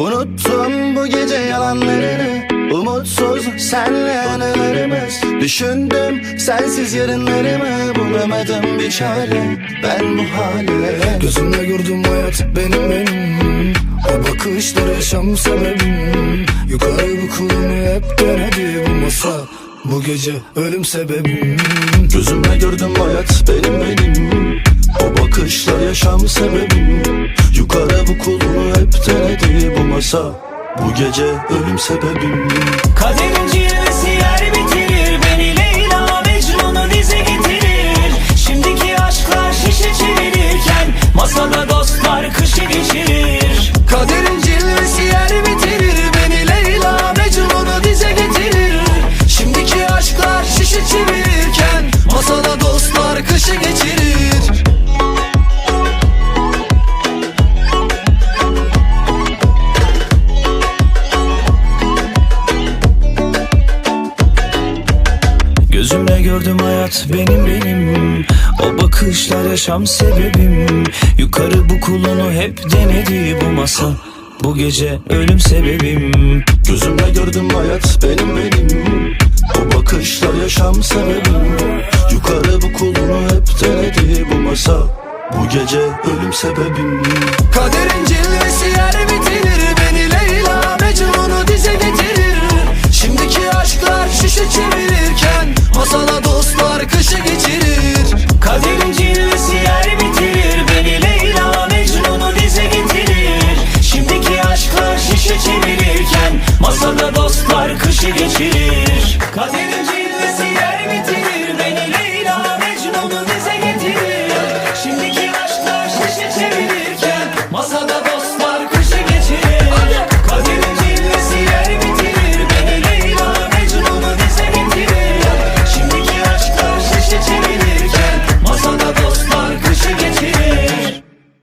Unuttum bu gece yalanlarını Umutsuz senle anılarımız. Düşündüm sensiz yarınlarımı Bulamadım bir çare. Ben bu hale Gözümle gördüm hayat benim. Benim O bakışlar yaşam sebebim. Yukarı bu kulunu hep denedi bu masa Bu gece ölüm sebebim. Gözümle gördüm hayat benim benim sebebim Yukarı bu kulunu hep denedi bu masa. Bu gece ölüm sebebim Kaderin cilvesi yer bitirir Beni Leyla Mecnun'u dize getirir. Şimdiki aşklar şişe çevirirken Masada dostlar kışı geçirir gördüm hayat benim benim. O bakışlar yaşam sebebim. Yukarı bu kulunu hep denedi bu masa Bu gece ölüm sebebim. Gözümle gördüm hayat benim benim. O bakışlar yaşam sebebim. Yukarı bu kulunu hep denedi bu masa Bu gece ölüm sebebim. Kaderin cilvesi yer bitirir Masada dostlar kışı geçirir. Kaderimce